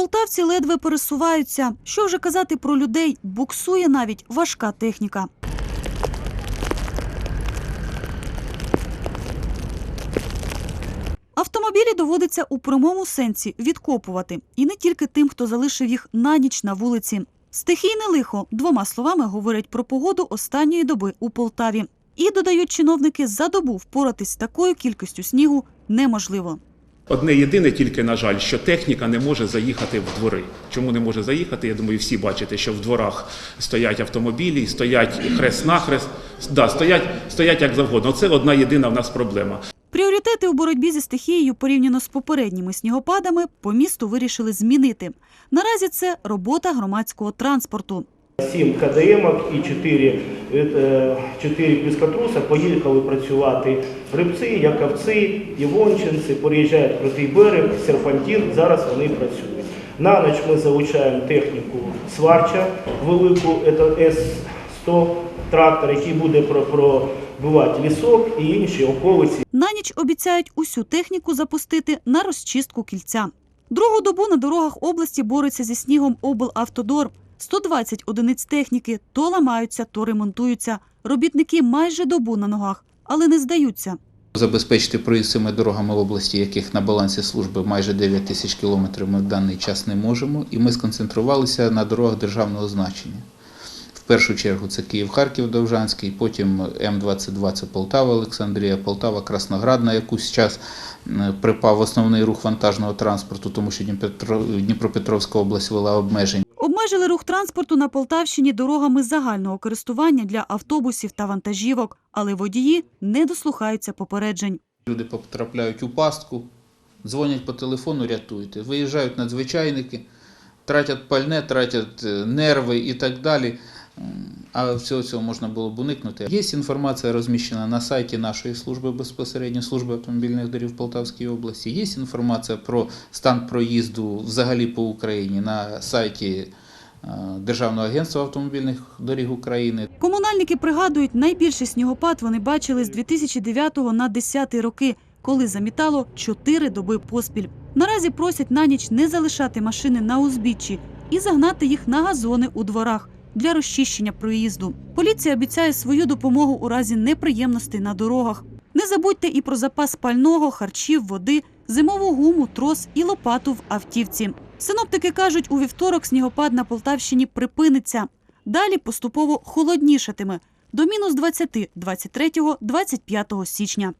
Полтавці ледве пересуваються. Що вже казати про людей, буксує навіть важка техніка. Автомобілі доводиться у прямому сенсі відкопувати. І не тільки тим, хто залишив їх на ніч на вулиці. Стихійне лихо двома словами говорять про погоду останньої доби у Полтаві. І додають чиновники, за добу впоратись з такою кількістю снігу неможливо. Одне єдине, тільки на жаль, що техніка не може заїхати в двори. Чому не може заїхати? Я думаю, всі бачите, що в дворах стоять автомобілі, стоять хрест нахрест, да, стоять, стоять як завгодно. Це одна єдина в нас проблема. Пріоритети у боротьбі зі стихією порівняно з попередніми снігопадами по місту вирішили змінити. Наразі це робота громадського транспорту. 7 КДМок і 4, е, 4 піскотруса поїхали працювати рибці, яковці, івончинці, переїжджають крутий берег, серпантин, зараз вони працюють. На ніч ми залучаємо техніку сварча велику, це С-100 трактор, який буде про- пробивати лісок і інші околиці. На ніч обіцяють усю техніку запустити на розчистку кільця. Другу добу на дорогах області бореться зі снігом облавтодор. 120 одиниць техніки то ламаються, то ремонтуються. Робітники майже добу на ногах, але не здаються. Забезпечити проїзд цими дорогами в області, яких на балансі служби майже 9 тисяч кілометрів, ми в даний час не можемо. І ми сконцентрувалися на дорогах державного значення. В першу чергу це Київ-Харків Довжанський, потім М22 це Полтава, Олександрія, Полтава, Красноград на якийсь час припав основний рух вантажного транспорту, тому що Дніпропетро- Дніпропетровська область вела обмежень. Обмежили рух транспорту на Полтавщині дорогами загального користування для автобусів та вантажівок, але водії не дослухаються попереджень. Люди потрапляють у пастку, дзвонять по телефону, рятуйте. Виїжджають надзвичайники, тратять пальне, тратять е, нерви і так далі. А всього цього можна було б уникнути. Є інформація розміщена на сайті нашої служби безпосередньо служби автомобільних доріг в Полтавській області. Є інформація про стан проїзду взагалі по Україні на сайті Державного агентства автомобільних доріг України. Комунальники пригадують, найбільший снігопад вони бачили з 2009 на 10 роки, коли замітало 4 доби поспіль. Наразі просять на ніч не залишати машини на узбіччі і загнати їх на газони у дворах для розчищення проїзду. Поліція обіцяє свою допомогу у разі неприємностей на дорогах. Не забудьте і про запас пального, харчів, води, зимову гуму, трос і лопату в автівці. Синоптики кажуть, у вівторок снігопад на Полтавщині припиниться. Далі поступово холоднішатиме до мінус 20 23-25 січня.